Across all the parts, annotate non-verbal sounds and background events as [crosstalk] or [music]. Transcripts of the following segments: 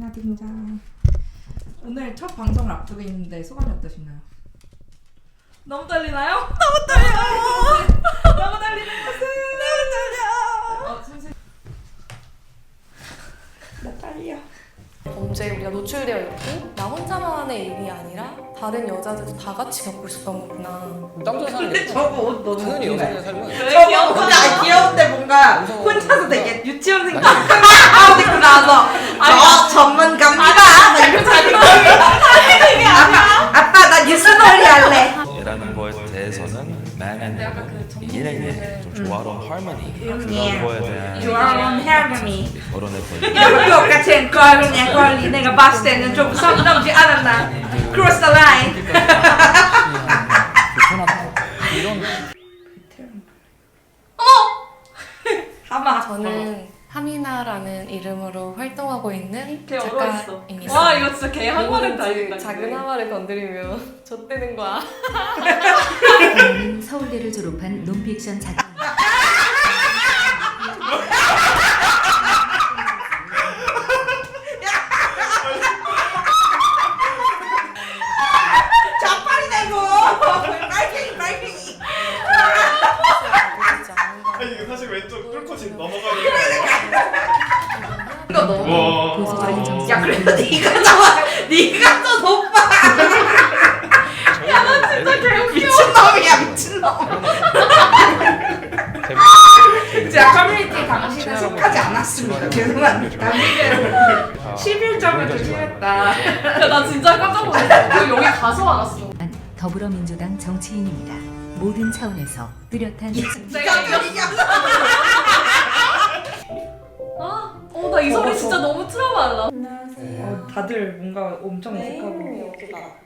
나 등장. 오늘 첫 방송을 앞두고 있는데 소감이 어떠신가요? 너무 떨리나요? 너무 떨려요. [laughs] 너무 떨리는 것은 너무 떨려. 어, 선생님. 나 떨려. 범죄에 우리가 노출되어 있고 나 혼자만의 일이 아니라 다른 여자들도 다 같이 겪고 있었던 거구나. 남자 살겠 저거 옷 너무 당연히. 여자의 삶은 저거 아, 귀여운데 뭔가 무서워. 혼자서 되게 유치원생 옷 입고 나서 저 전문가입니다. 막 이러고 자기 아빠 아빠 나 뉴스 놀이 할래. 이라는 거에 대해서는 man and woman 일행의 좀 조화로운 harmony 예. 그런 거에 대한 조화로운 harmony. 것 같은 걸리네 걸리 내가 봤을 때는 좀 선 넘지 않았나. Cross the line. [laughs] 이런 하마 저는 하미나라는 이름으로 활동하고 있는 걔 얼어있어. 작가입니다. 와 이거 진짜 개한 번에 달린다. 작은 하마를 건드리면 [laughs] 젖되는 거야. 서울대를 졸업한 논픽션 작가입니다. 자빨이 내고 빨갱이 빨갱이 보이지 않는다. 아니 이거 사실 왼쪽 뚫고 지금 넘어가는 이거 너무 와 보수적인 정치 야 그래도 네가 나와. 네가 더 높아 야나 진짜 미친놈이야 미친놈. 제가 커뮤니티 당신에 속하지 않았습니다. 죄송합니다. 11점을 조심했다. 나 진짜 깜짝 놀랐어. 이거 여기 가서 알았어. 더불어민주당 정치인입니다. 모든 차원에서 뚜렷한 내가 이겼어. 나 이 소리 진짜 너무 트라우마다. 어, 다들 뭔가 엄청 어색하고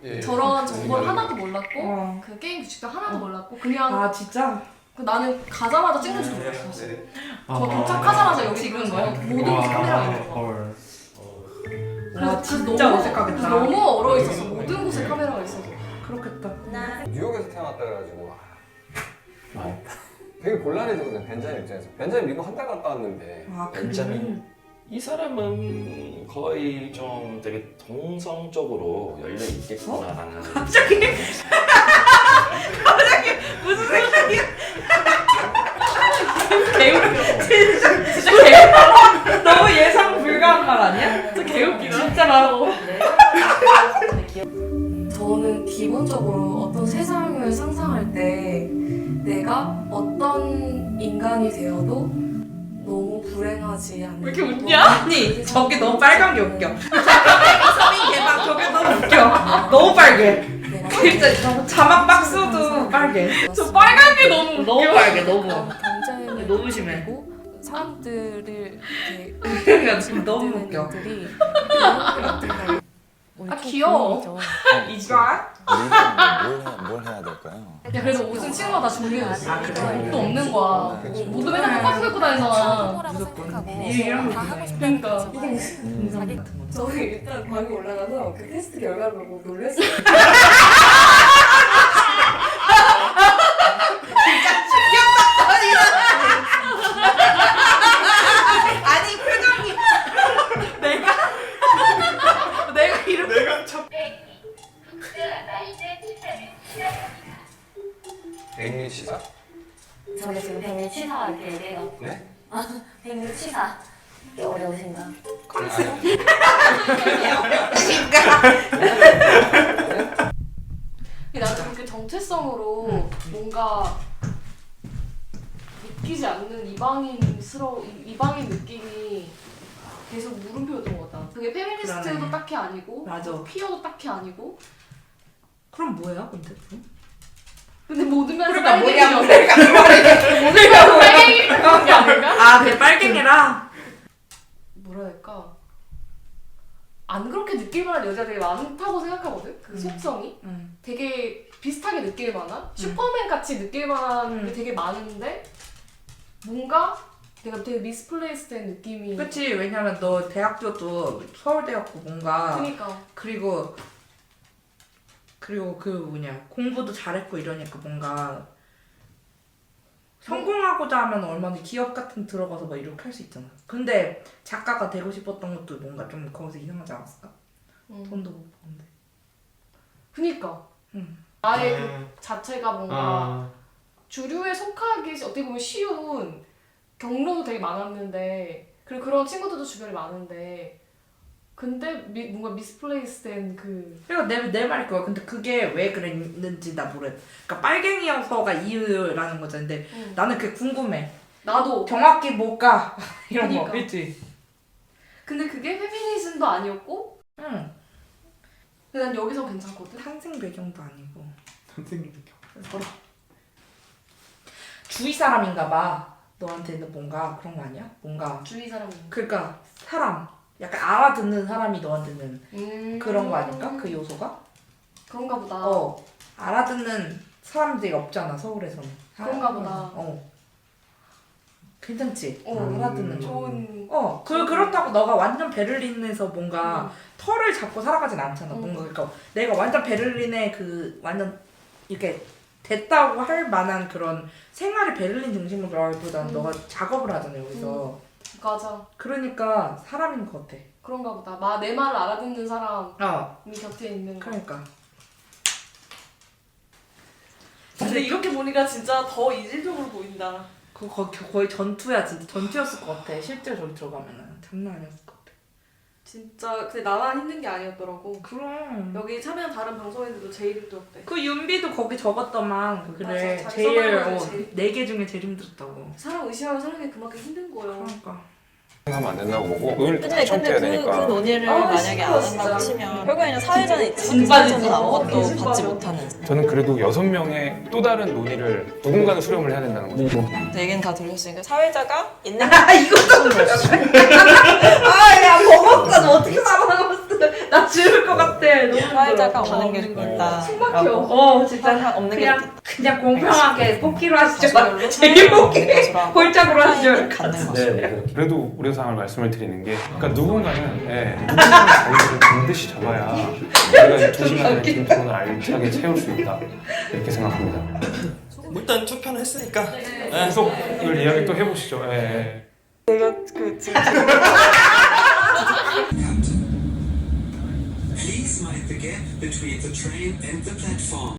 예. 저런 정보를 하나도 몰랐고 어. 그 게임 규칙도 하나도 몰랐고 그냥 아 진짜? 그 나는 가자마자 찍는 줄 몰랐어. 네. 저 도착하자마자 여기 찍은? 거야. 모든 곳에 카메라가 있는 거야. 헐. 와 그래서 진짜 너무- 어색하겠다 그래서 너무 얼어 있었어. 모든 곳에 카메라가 있어서. 그렇겠다 뉴욕에서 태어났다 그래가지고 아, 되게 곤란해지거든 벤자민 입장에서 벤자민 미국 한 달 갔다 왔는데 아 벤자민. 이 사람은 거의 좀 되게 동성적으로 열려 있겠구나라는. 갑자기? [laughs] 갑자기 무슨 생각이야? 진짜 진짜 개 너무 예상 불가한 말 아니야? 진짜 개웃기다. 진짜 막 저는 기본적으로 어떤 세상을 상상할 때 내가 어떤 인간이 되어도 너무 불행하지 않는 왜 이렇게 것. 웃냐? 아니 저게 너무 빨간 게 웃겨 서민 개방 저게 너무 웃겨 너무 빨개 내가 진짜 자막 박스도 빨개 저 빨간 게 너무 웃겨. 너무 빨개 너무 경쟁을 너무 심해. 그리고 사람들을 이렇게 그러니까 지금 너무 웃겨 아, 귀여워. 이거 우리가 뭘, 해- 뭘 해야 될까요? 야 그래도 옷은 친구가 다 준비해줬어. 아, 그래? 옷도 없는 거야. 모두 맨날 똑같이 입고 다니잖아. 무조건 이런 거 그러니까. 저희 일단 방에 올라가서 그 테스트 결과를 보고 놀랐어요. [laughs] 아니 표정이 내가 내가 이렇게 내가 참 백일 시사? 저는 지금 백미 치사 이렇게 얘기해요. 네? 백미 치사. 이게 어려우신가? 나도 그렇게 정체성으로 뭔가 느끼지 않는 이방인스러워 이- 이방인 느낌이 계속 물음표 던것 같다. 그게 페미니스트도 그러네. 딱히 아니고 맞아 퀴어도 딱히 아니고 그럼 뭐야 근데 근데 모든 면에서 그러니까 빨갱이죠. 빨갱이 그런 게 [laughs] 아닌가? 아 그게 빨갱이라 뭐라 할까? 안 그렇게 느낄 만한 여자들이 많다고 생각하거든. 그 음. 속성이 응. 되게 비슷하게 느낄 만한 슈퍼맨 같이 느낄 만한 게 음. 되게 많은데 뭔가 내가 되게 미스플레이스된 느낌이. 그치 왜냐면 너 대학교도 서울대였고 뭔가 그니까 그리고 그리고 그 뭐냐 공부도 잘했고 이러니까 뭔가 성공하고자 하면 얼마나 기업 같은 데 들어가서 막 이렇게 할 수 있잖아. 근데 작가가 되고 싶었던 것도 뭔가 좀 거기서 이상하지 않았을까? 음. 돈도 못 버는데. 그니까. 음. 아예 그 자체가 뭔가 아, 주류에 속하기 어떻게 보면 쉬운 경로도 되게 많았는데 그리고 그런 친구들도 주변에 많은데 근데 미, 뭔가 미스플레이스된 그 그러니까 내, 내 말이 그거야. 근데 그게 왜 그랬는지 나 모르겠어. 그러니까 빨갱이여서가 이유라는 거잖아. 근데 음. 나는 그게 궁금해. 나도 정확히 뭘까? [laughs] 이런 거. 그러니까. 그치? 근데 그게 페미니즘도 아니었고 응. 근데 난 여기서 괜찮거든 탄생 배경도 아니고. 선생님도 서로. 주위 사람인가 봐. 너한테는 뭔가 그런 거 아니야? 뭔가. 주위 사람 그러니까 사람. 약간 알아듣는 사람이 너한테는 음... 그런 거 아닐까? 그 요소가? 그런가 보다 어. 알아듣는 사람들이 없잖아, 서울에서는. 그런가 보다. 어. 괜찮지? 어, 알아듣는 거. 좋은 어, 그, 그렇다고 너가 완전 베를린에서 뭔가 음. 털을 잡고 살아가진 않잖아. 음. 뭔가 그러니까 내가 완전 베를린에 그 완전 이렇게 됐다고 할 만한 그런 생활이 베를린 중심으로보다는 음. 너가 작업을 하잖아 여기서. 맞아 그러니까 사람인 것 같아. 그런가 보다 마, 내 말을 알아듣는 사람이 어, 곁에 있는 거 그러니까. 근데 이렇게 보니까 진짜 더 이질적으로 보인다. 그 거, 거의 전투야 진짜 전투였을 것 같아. 실제로 저기 들어가면은 장난 아니었을 것 같아. 진짜 근데 나만 힘든 게 아니었더라고. 그럼. 여기 참여한 다른 방송인들도 제일 힘들었대. 그 윤비도 거기 적었더만 그래 맞아, 잘 제일 어, 제일. 네 개 중에 제일 힘들었다고. 사람 의심하면 사는 게 그만큼 힘든 거예요. 그러니까. 하면 안 된다고 보고 오늘 근데 근데 청취해야 그, 되니까 그 논의를 아, 만약에 안 진짜, 한다고 진짜. 치면 결국에는 사회자는 있지만 그 진짜지. 사회자는 아무것도. 받지 못하는 저는 그래도 여섯 명의 또 다른 논의를 누군가는 수렴을 해야 된다는 거죠. 얘기는 다 들렸으니까 사회자가 있는 [laughs] 아 이것도 [laughs] 아야 너 어떻게 나 죽을 것 같아 너무 사회자가 힘들어. 없는 게 있다. 숨막혀. 어 진짜 사회자가 없는 게 그냥 그냥 공평하게 뽑기로 하시죠 [laughs] 제일 뽑기 골짝으로 하시죠 갖는 거죠. 네, 그래도 우려사항을 말씀을 드리는 게 그러니까 누군가는 예, 누군가는 자기를 반드시 잡아야 우리가 시간의 긴 토론을 알차게 채울 수 있다 이렇게 생각합니다. 일단 투표는 했으니까 후속을 이야기 또 해보시죠. 예. 내가 그 지금 [laughs] [laughs] The gap between the train and the platform.